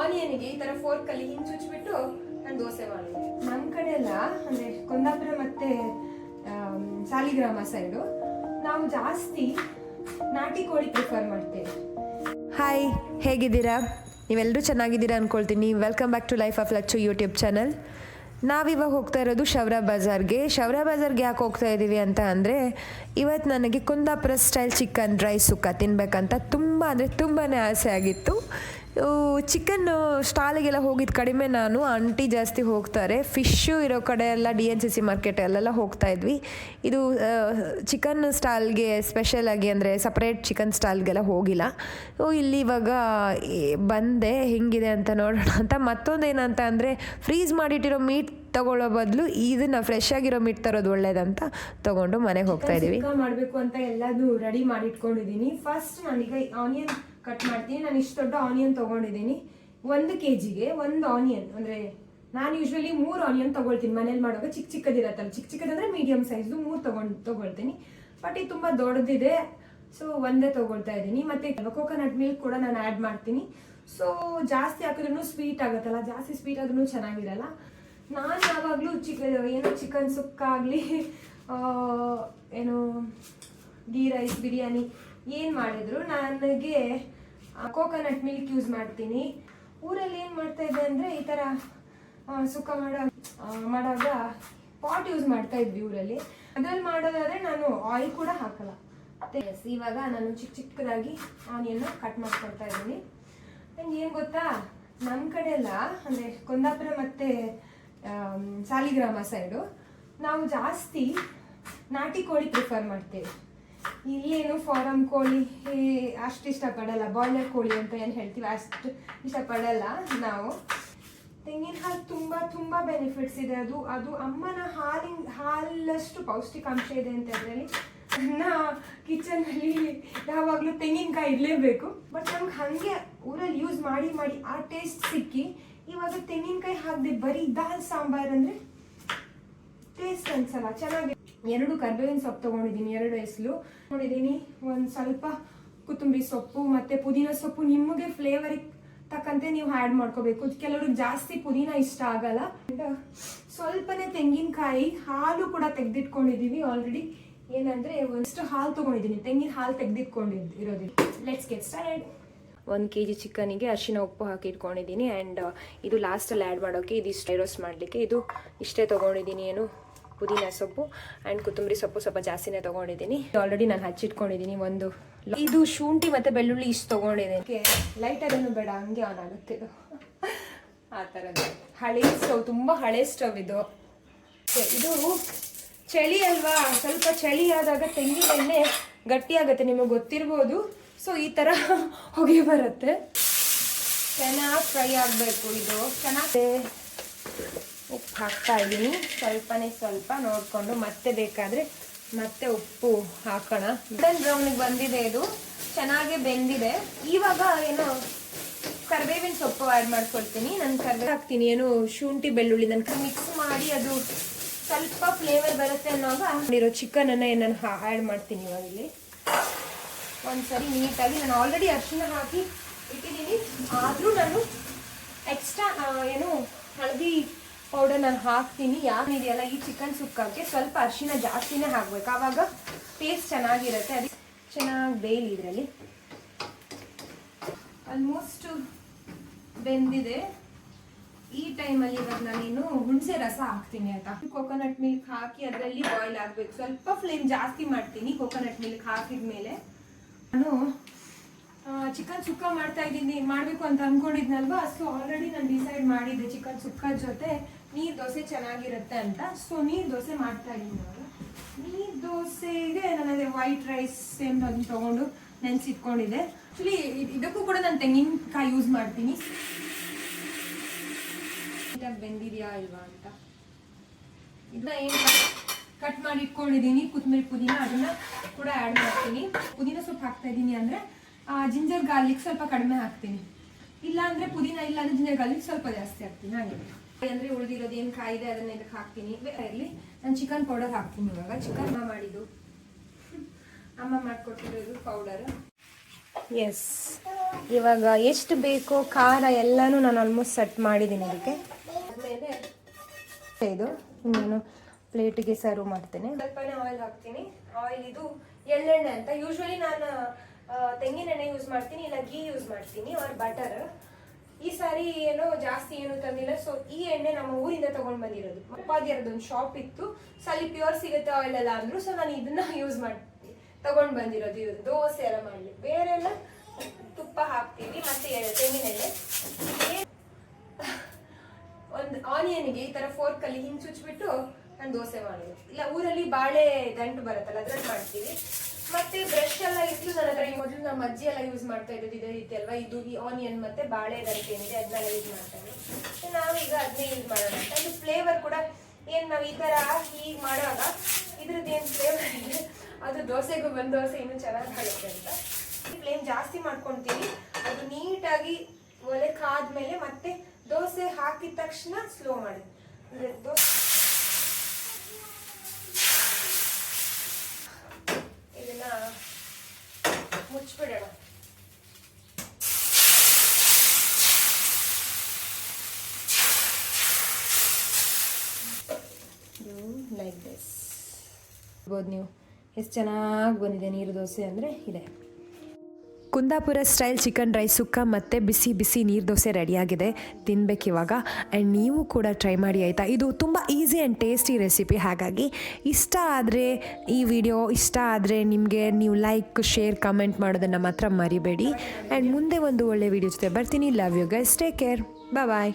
ಆನಿಯನ್ಗೆ ಈ ತರ ಫೋರ್ಕ್ ಅಲ್ಲಿ ಹಿಂಚುಚ್ಬಿಟ್ಟು ನಾನು ದೋಸೆ ಮಾಡಿದೆ ನಮ್ಮ ಕಡೆ ಎಲ್ಲ ಅಂದ್ರೆ ಕುಂದಾಪುರ ಮತ್ತೆ ಸಾಲಿಗ್ರಾಮ ಸೈಡು ನಾವು ಜಾಸ್ತಿ ನಾಟಿ ಕೋಳಿ ಪ್ರಿಫರ್ ಮಾಡ್ತೇವೆ. ಹಾಯ್ ಹೇಗಿದ್ದೀರಾ? ನೀವೆಲ್ಲರೂ ಚೆನ್ನಾಗಿದ್ದೀರಾ ಅಂದ್ಕೊಳ್ತೀನಿ welcome back to life of Lachchu YouTube channel ನಾವಿವಾಗ ಹೋಗ್ತಾ ಇರೋದು ಶೌರ ಬಜಾರ್ಗೆ. ಶೌರ ಬಜಾರ್ಗೆ ಯಾಕೆ ಹೋಗ್ತಾ ಇದ್ದೀವಿ ಅಂತ ಅಂದರೆ ಇವತ್ತು ನನಗೆ Kundapura style chicken dry sukka ತಿನ್ನಬೇಕಂತ ತುಂಬ ಅಂದರೆ ತುಂಬಾ ಆಸೆ ಆಗಿತ್ತು. ಚಿಕನ್ ಸ್ಟಾಲಿಗೆಲ್ಲ ಹೋಗಿದ್ದು ಕಡಿಮೆ ನಾನು. ಆಂಟಿ ಜಾಸ್ತಿ ಹೋಗ್ತಾರೆ. ಫಿಶ್ಶು ಇರೋ ಕಡೆ ಎಲ್ಲ D N C C market ಅಲ್ಲೆಲ್ಲ ಹೋಗ್ತಾ ಇದ್ವಿ. ಇದು ಚಿಕನ್ ಸ್ಟಾಲ್ಗೆ ಸ್ಪೆಷಲ್ ಆಗಿ ಅಂದರೆ ಸಪ್ರೇಟ್ ಚಿಕನ್ ಸ್ಟಾಲ್ಗೆಲ್ಲ ಹೋಗಿಲ್ಲ. ಸೊ ಇಲ್ಲಿ ಇವಾಗ ಬಂದೆ. ಹೆಂಗಿದೆ ಅಂತ ನೋಡೋಣ ಅಂತ. ಮತ್ತೊಂದು ಏನಂತ ಅಂದರೆ ಫ್ರೀಸ್ ಮಾಡಿಟ್ಟಿರೋ ಮೀಟ್ ತಗೊಳ್ಳೋ ಬದಲು ಇದನ್ನ ಫ್ರೆಶ್ ಆಗಿರೋ ಮೀಟ್ ತರೋದು ಒಳ್ಳೇದಂತ ತಗೊಂಡು ಮನೆಗೆ ಹೋಗ್ತಾ ಇದ್ದೀವಿ. ಸುಕ್ಕ ಮಾಡಬೇಕು ಅಂತ ಎಲ್ಲದೂ ರೆಡಿ ಮಾಡಿ ಇಟ್ಕೊಂಡಿದ್ದೀನಿ ಫಸ್ಟ್ ನಾನೀಗ ಆನಿಯನ್ ಕಟ್ ಮಾಡ್ತೀನಿ. ನಾನು ಇಷ್ಟು ದೊಡ್ಡ ಆನಿಯನ್ ತಗೊಂಡಿದ್ದೀನಿ. ಒಂದು ಕೆ ಜಿಗೆ ಒಂದು ಆನಿಯನ್ ಅಂದರೆ ನಾನು ಯೂಶ್ವಲಿ ಮೂರು ಆನಿಯನ್ ತೊಗೊಳ್ತೀನಿ. ಮನೇಲಿ ಮಾಡುವಾಗ ಚಿಕ್ಕ ಚಿಕ್ಕದಿರತ್ತಲ್ಲ. ಚಿಕ್ಕ ಚಿಕ್ಕದಂದ್ರೆ ಮೀಡಿಯಮ್ ಸೈಜ್ದು ಮೂರು ತೊಗೊಂಡು, ತೊಗೊಳ್ತೀನಿ. ಬಟ್ ಇದು ತುಂಬ ದೊಡ್ಡದಿದೆ. ಸೊ ಒಂದೇ ತೊಗೊಳ್ತಾ ಇದ್ದೀನಿ. ಮತ್ತೆ ಕೋಕೋನಟ್ ಮಿಲ್ಕ್ ಕೂಡ ನಾನು ಆ್ಯಡ್ ಮಾಡ್ತೀನಿ. ಸೊ ಜಾಸ್ತಿ ಹಾಕಿದ್ರು ಸ್ವೀಟ್ ಆಗುತ್ತಲ್ಲ. ಜಾಸ್ತಿ ಸ್ವೀಟ್ ಆದ್ರೂ ಚೆನ್ನಾಗಿರಲ್ಲ. ನಾನು ಯಾವಾಗಲೂ ಚಿಕ್ಕ, ಏನು ಚಿಕನ್ ಸುಕ್ಕ ಆಗಲಿ ಏನು ಗೀ ರೈಸ್ ಬಿರಿಯಾನಿ ಏನು ಮಾಡಿದ್ರು, ನನಗೆ ಕೋಕೋನಟ್ ಮಿಲ್ಕ್ ಯೂಸ್ ಮಾಡ್ತೀನಿ. ಊರಲ್ಲಿ ಏನು ಮಾಡ್ತಾ ಇದ್ದೆ ಅಂದರೆ ಈ ಥರ ಸುಕ್ಕ ಮಾಡೋ ಆ, ಪಾಟ್ ಯೂಸ್ ಮಾಡ್ತಾ ಇದ್ವಿ ಊರಲ್ಲಿ. ಅದ್ರಲ್ಲಿ ಮಾಡೋದಾದರೆ ನಾನು ಆಯಿಲ್ ಕೂಡ ಹಾಕಲ್ಲ. ಇವಾಗ ನಾನು ಚಿಕ್ಕ ಚಿಕ್ಕದಾಗಿ ಆನಿಯನ್ನ ಕಟ್ ಮಾಡ್ಕೊಳ್ತಾ ಇದ್ದೀನಿ. ನಂಗೆ ಏನು ಗೊತ್ತಾ ನಮ್ಮ ಕಡೆ ಎಲ್ಲ ಅಂದರೆ ಕುಂದಾಪುರ ಮತ್ತು ಸಾಲಿಗ್ರಾಮ ಸೈಡು ನಾವು ಜಾಸ್ತಿ ನಾಟಿ ಕೋಳಿ ಪ್ರಿಫರ್ ಮಾಡ್ತೇವೆ. ಇಲ್ಲೇನು ಫಾರಂ ಕೋಳಿ ಅಷ್ಟು ಇಷ್ಟಪಡಲ್ಲ. ಬಾಯ್ಲರ್ ಕೋಳಿ ಅಂತ ಏನು ಹೇಳ್ತೀವಿ, ಅಷ್ಟು ಇಷ್ಟಪಡಲ್ಲ ನಾವು. ತೆಂಗಿನ ಹಾಲು ತುಂಬ ತುಂಬ ಬೆನಿಫಿಟ್ಸ್ ಇದೆ ಅದು. ಅದು ಅಮ್ಮನ ಹಾಲಿನ, ಹಾಲಷ್ಟು ಪೌಷ್ಟಿಕಾಂಶ ಇದೆ ಅಂತ ಅದರಲ್ಲಿ ನನ್ನ ಕಿಚನಲ್ಲಿ ಯಾವಾಗಲೂ ತೆಂಗಿನಕಾಯಿ ಇರಲೇಬೇಕು. ಬಟ್ ನಮ್ಗೆ ಹಾಗೆ ಊರಲ್ಲಿ ಯೂಸ್ ಮಾಡಿ ಮಾಡಿ ಆ ಟೇಸ್ಟ್ ಸಿಕ್ಕಿ, ಇವಾಗ ತೆಂಗಿನಕಾಯಿ ಹಾಕದೆ ಬರೀ ದಾಲ್ ಸಾಂಬಾರ್ ಅಂದರೆ ಟೇಸ್ಟ್ ಅನ್ಸಲ್ಲ, ಚೆನ್ನಾಗಿ ಎರಡು ಕರ್ಬೇವಿನ ಸೊಪ್ಪು ತಗೊಂಡಿದ್ದೀನಿ, ಎರಡು ಎಸ್ಲು ನೋಡಿದ್ದೀನಿ, ಒಂದು ಸ್ವಲ್ಪ ಕೊತ್ತಂಬರಿ ಸೊಪ್ಪು, ಮತ್ತೆ ಪುದೀನ ಸೊಪ್ಪು. ನಿಮಗೆ ಫ್ಲೇವರಿಗೆ ತಕ್ಕಂತೆ ನೀವು ಆ್ಯಡ್ ಮಾಡ್ಕೋಬೇಕು. ಕೆಲವ್ರಿಗೆ ಜಾಸ್ತಿ ಪುದೀನ ಇಷ್ಟ ಆಗಲ್ಲ. ಸ್ವಲ್ಪನೇ ತೆಂಗಿನಕಾಯಿ, ಹಾಲು ಕೂಡ ತೆಗೆದಿಟ್ಕೊಂಡಿದ್ದೀವಿ ಆಲ್ರೆಡಿ ಏನಂದ್ರೆ ಒಂದಿಷ್ಟು ಹಾಲು ತೊಗೊಂಡಿದ್ದೀನಿ ತೆಂಗಿನ ಹಾಲು ತೆಗೆದಿಟ್ಕೊಂಡಿದ್ದು ಇರೋದಿಲ್ಲ ಲೆಟ್ಸ್ ಗೆಟ್ ಸ್ಟಾರ್ಟ್ ಒಂದು ಕೆ ಜಿ ಚಿಕನಿಗೆ ಅರಿಶಿನ ಉಪ್ಪು ಹಾಕಿ ಇಟ್ಕೊಂಡಿದ್ದೀನಿ ಆ್ಯಂಡ್ ಇದು ಲಾಸ್ಟಲ್ಲಿ ಆ್ಯಡ್ ಮಾಡೋಕ್ಕೆ ಇದು ಇಷ್ಟೇ ರೋಸ್ಟ್ ಮಾಡಲಿಕ್ಕೆ. ಇದು ಇಷ್ಟೇ ತೊಗೊಂಡಿದ್ದೀನಿ ಏನು? ಪುದೀನ ಸೊಪ್ಪು ಆ್ಯಂಡ್ ಕೊತ್ತಂಬರಿ ಸೊಪ್ಪು ಸ್ವಲ್ಪ ಜಾಸ್ತಿನೇ ತೊಗೊಂಡಿದ್ದೀನಿ. ಆಲ್ರೆಡಿ ನಾನು ಹಚ್ಚಿಟ್ಕೊಂಡಿದ್ದೀನಿ ಒಂದು ಇದು ಶುಂಠಿ ಮತ್ತು ಬೆಳ್ಳುಳ್ಳಿ ಇಷ್ಟು ತೊಗೊಂಡಿದ್ದೀನಿ. ಲೈಟರ್ ಏನು ಬೇಡ, ಹಂಗೆ ಆನ್ ಆಗುತ್ತೆ ಇದು. ಆ ಥರದ್ದು. ಹಳೆ ಸ್ಟವ್ ತುಂಬ ಹಳೆ ಸ್ಟವ್ ಇದು. ಇದು ಚಳಿ ಅಲ್ವಾ? ಸ್ವಲ್ಪ ಚಳಿ ಆದಾಗ ತೆಂಗಿನ ಎಣ್ಣೆ ಗಟ್ಟಿಯಾಗುತ್ತೆ, ನಿಮಗೆ ಗೊತ್ತಿರ್ಬೋದು. ಸೊ ಈ ಥರ ಹೊಗೆ ಬರುತ್ತೆ. ಚೆನ್ನಾಗಿ ಫ್ರೈ ಆಗಬೇಕು ಇದು. ಚೆನ್ನಾಗಿ ಉಪ್ಪು ಹಾಕ್ತಾ ಇದ್ದೀನಿ ಸ್ವಲ್ಪನೇ ಸ್ವಲ್ಪ ನೋಡಿಕೊಂಡು ಮತ್ತೆ ಬೇಕಾದರೆ ಮತ್ತೆ ಉಪ್ಪು ಹಾಕೋಣ. ಮಟನ್ ಬ್ರೌನಿಗೆ ಬಂದಿದೆ ಇದು. ಚೆನ್ನಾಗಿ ಬೆಂದಿದೆ. ಇವಾಗ ಏನು ಕರಿಬೇವಿನ ಸೊಪ್ಪು ಆ್ಯಡ್ ಮಾಡ್ಕೊಳ್ತೀನಿ. ನಾನು ಕರ್ಬೇವು ಹಾಕ್ತೀನಿ. ಏನು ಶುಂಠಿ ಬೆಳ್ಳುಳ್ಳಿ ನನ್ನ ಮಿಕ್ಸ್ ಮಾಡಿ ಅದು ಸ್ವಲ್ಪ ಫ್ಲೇವರ್ ಬರುತ್ತೆ ಅನ್ನೋವಾಗ ಇರೋ ಚಿಕನನ್ನು ನಾನು ಆ್ಯಡ್ ಮಾಡ್ತೀನಿ ಇವಾಗ ಇಲ್ಲಿ. ಒಂದ್ಸರಿ ನೀಟಾಗಿ ನಾನು ಆಲ್ರೆಡಿ ಅರ್ಶಿನ ಹಾಕಿ ಇಟ್ಟಿದ್ದೀನಿ. ಆದರೂ ನಾನು ಎಕ್ಸ್ಟ್ರಾ ಏನು ನಾನು ಹಾಕ್ತೀನಿ ಯಾಕಿದೆಯಲ್ಲ ಈ ಚಿಕನ್ ಸುಕ್ಕಕ್ಕೆ ಸ್ವಲ್ಪ ಅರಿಶಿನ ಜಾಸ್ತಿನೇ ಹಾಕ್ಬೇಕು. ಆವಾಗ ಟೇಸ್ಟ್ ಚೆನ್ನಾಗಿರುತ್ತೆ. ಅದಕ್ಕೆ ಚೆನ್ನಾಗಿ ಬೇಯಲಿ ಇದರಲ್ಲಿ. ಆಲ್ಮೋಸ್ಟ್ ಬೆಂದಿದೆ. ಈ ಟೈಮಲ್ಲಿ ಇವಾಗ ನಾನೇನು ಹುಣಸೆ ರಸ ಹಾಕ್ತೀನಿ ಅಂತ ಕೋಕೋನಟ್ ಮಿಲ್ಕ್ ಹಾಕಿ ಅದರಲ್ಲಿ ಬಾಯ್ಲ್ ಆಗಬೇಕು. ಸ್ವಲ್ಪ ಫ್ಲೇಮ್ ಜಾಸ್ತಿ ಮಾಡ್ತೀನಿ ಕೋಕೋನಟ್ ಮಿಲ್ಕ್ ಹಾಕಿದ್ಮೇಲೆ. ನಾನು ಚಿಕನ್ ಸುಕ್ಕ ಮಾಡ್ತಾ ಇದ್ದೀನಿ. ಮಾಡಬೇಕು ಅಂತ ಅನ್ಕೊಂಡಿದ್ನಲ್ವಾ? ಸೊ ಆಲ್ರೆಡಿ ನಾನು ಡಿಸೈಡ್ ಮಾಡಿದ್ದೆ ಚಿಕನ್ ಸುಕ್ಕ ಜೊತೆ. ನೀರು ದೋಸೆ ಚೆನ್ನಾಗಿರುತ್ತೆ ಅಂತ. ಸೊ ನೀರು ದೋಸೆ ಮಾಡ್ತಾ ಇದ್ದೀನಿ ಅವರು ನೀರು ದೋಸೆಗೆ ನಾನು ಅದೇ ವೈಟ್ ರೈಸ್ ಸೇಮ್ ಬಂದು ತೊಗೊಂಡು ನೆನೆಸಿಟ್ಕೊಂಡಿದ್ದೆ. ಆ್ಯಕ್ಚುಲಿ ಇದಕ್ಕೂ ಕೂಡ ನಾನು ತೆಂಗಿನಕಾಯಿ ಯೂಸ್ ಮಾಡ್ತೀನಿ. ಬೆಂದಿದೆಯಾ ಇಲ್ವಾ ಅಂತ. ಇದನ್ನ ಏನು ಕಟ್ ಮಾಡಿ ಇಟ್ಕೊಂಡಿದ್ದೀನಿ ಕೊತ್ತಂಬರಿ ಪುದೀನ ಅದನ್ನ ಕೂಡ ಆ್ಯಡ್ ಮಾಡ್ತೀನಿ. ಪುದೀನ ಸ್ವಲ್ಪ ಹಾಕ್ತಾ ಇದ್ದೀನಿ ಅಂದರೆ ಜಿಂಜರ್ ಗಾರ್ಲಿಕ್ ಸ್ವಲ್ಪ ಕಡಿಮೆ ಹಾಕ್ತೀನಿ. ಇಲ್ಲ ಅಂದರೆ ಪುದೀನ ಇಲ್ಲ ಅಂದರೆ ಜಿಂಜರ್ ಗಾರ್ಲಿಕ್ ಸ್ವಲ್ಪ ಜಾಸ್ತಿ ಹಾಕ್ತೀನಿ, ಹಾಗೆ. ಅಂದರೆ ಉಳಿದಿರೋದು ಏನು ಕಾಯಿದೆ ಅದನ್ನ ಇದಕ್ಕೆ ಹಾಕ್ತೀನಿ. ಇರಲಿ ನಾನು ಚಿಕನ್ ಪೌಡರ್ ಹಾಕ್ತೀನಿ ಇವಾಗ. ಚಿಕನ್ ಮಾಡಿದ್ದು. ಅಮ್ಮ ಮಾಡಿಕೊಟ್ಟಿರೋದು ಪೌಡರ್ ಎಸ್ ಇವಾಗ ಎಷ್ಟು ಬೇಕೋ ಖಾರ ಎಲ್ಲನೂ ನಾನು ಆಲ್ಮೋಸ್ಟ್ ಸೆಟ್ ಮಾಡಿದ್ದೀನಿ ಅದಕ್ಕೆ ಆಮೇಲೆ ಇದು ನಾನು ಪ್ಲೇಟಿಗೆ ಸರ್ವ್ ಮಾಡ್ತೇನೆ. ಸ್ವಲ್ಪನೇ ಆಯಿಲ್ ಹಾಕ್ತೀನಿ. ಆಯಿಲ್ ಇದು ಎಳ್ಳೆಣ್ಣೆ ಅಂತ. ಯೂಶ್ವಲಿ ನಾನು ತೆಂಗಿನೆಣ್ಣೆ ಯೂಸ್ ಮಾಡ್ತೀನಿ ಇಲ್ಲ ಗೀ ಯೂಸ್ ಮಾಡ್ತೀನಿ ಆರ್ ಬಟರ್ ಈ ಸಾರಿ ಏನೋ ಜಾಸ್ತಿ ಏನು ತಂದಿಲ್ಲ. ಸೊ ಈ ಎಣ್ಣೆ ನಮ್ಮ ಊರಿಂದ ತಗೊಂಡ್ ಬಂದಿರೋದು. ಅಪ್ಪಾದಿಯರದ್ದು ಒಂದು ಶಾಪ್ ಇತ್ತು. ಸೊ ಅಲ್ಲಿ ಪ್ಯೂರ್ ಸಿಗುತ್ತೆ ಆಯಿಲ್ ಎಲ್ಲ ಅಂದ್ರು. ಸೊ ನಾನು ಇದನ್ನ ಯೂಸ್ ಮಾಡ್ತೀನಿ ತಗೊಂಡ್ ಬಂದಿರೋದು ದೋಸೆ ಎಲ್ಲ ಮಾಡಲಿ. ಬೇರೆ ಎಲ್ಲ ತುಪ್ಪ ಹಾಕ್ತೀವಿ. ಮತ್ತೆ ತೆಂಗಿನೆಣ್ಣೆ. ಒಂದು ಆನಿಯನ್ಗೆ ಈ ತರ ಫೋರ್ಕ್ ಅಲ್ಲಿ ಹಿಂಚುಚ್ಬಿಟ್ಟು ನಾನು ದೋಸೆ ಮಾಡೋದು ಇಲ್ಲ, ಊರಲ್ಲಿ ಬಾಳೆ ದಂಟು ಬರುತ್ತಲ್ಲ, ಅದ್ರಲ್ಲಿ ಮಾಡ್ತೀವಿ. ಮತ್ತೆ ಬ್ರಷ್ ಎಲ್ಲ ಇತ್ತು ನನ್ನ ಹತ್ರ ಈ ಮೊದಲು ನಮ್ಮ ಅಜ್ಜಿ ಎಲ್ಲ ಯೂಸ್ ಮಾಡ್ತಾ ಇರೋದು ಇದೇ ರೀತಿ ಅಲ್ವಾ? ಇದು ಈ ಆನಿಯನ್ ಮತ್ತೆ ಬಾಳೆ ಗರಿಕೆ ಏನಿದೆ ಅದನ್ನೆಲ್ಲ ಯೂಸ್ ಮಾಡ್ತಾರೆ So, ನಾವೀಗ ಅದನ್ನೇ ಯೂಸ್ ಮಾಡೋಣ ಅದು ಫ್ಲೇವರ್ ಕೂಡ ಏನ್ ನಾವು ಈ ತರ ಹೀಗೆ ಮಾಡುವಾಗ ಇದ್ರದ್ದು ಏನು ಫ್ಲೇವರ್ ಇದೆ? ಅದು ದೋಸೆಗೂ ಬಂದ ದೋಸೆ ಇನ್ನೂ ಚೆನ್ನಾಗಿ ಬರುತ್ತೆ ಅಂತ. ಫ್ಲೇಮ್ ಜಾಸ್ತಿ ಮಾಡ್ಕೊಂತೀವಿ. ಅದು ನೀಟಾಗಿ ಒಲೆ ಕಾದ್ಮೇಲೆ ಮತ್ತೆ ದೋಸೆ ಹಾಕಿದ ತಕ್ಷಣ ಸ್ಲೋ ಮಾಡಿ ಅಂದ್ರೆ ದೋಸೆ ಇದನ್ನ ಮುಚ್ಚಿಬಿಡೋಣ ಲೈಕ್ ದಿಸ್ ಇರ್ಬೋದು ನೀವು. ಎಷ್ಟು ಚೆನ್ನಾಗಿ ಬಂದಿದೆ ನೀರು ದೋಸೆ ಅಂದರೆ ಇದೆ. Kundapura style chicken rice sukka ಮತ್ತು ಬಿಸಿ ಬಿಸಿ ನೀರು ದೋಸೆ ರೆಡಿಯಾಗಿದೆ ತಿನ್ಬೇಕು ಇವಾಗ ಆ್ಯಂಡ್ ನೀವು ಕೂಡ ಟ್ರೈ ಮಾಡಿ ಆಯಿತಾ? ಇದು ತುಂಬ ಈಸಿ ಆ್ಯಂಡ್ ಟೇಸ್ಟಿ ರೆಸಿಪಿ. ಹಾಗಾಗಿ ಇಷ್ಟ ಆದರೆ ಈ ವಿಡಿಯೋ, ಇಷ್ಟ ಆದರೆ ನಿಮಗೆ ನೀವು ಲೈಕ್ ಶೇರ್ ಕಮೆಂಟ್ ಮಾಡೋದನ್ನು ಮಾತ್ರ ಮರಿಬೇಡಿ. ಆ್ಯಂಡ್ ಮುಂದೆ ಒಂದು ಒಳ್ಳೆ ವಿಡಿಯೋ ಜೊತೆ ಬರ್ತೀನಿ. Love you guys take care bye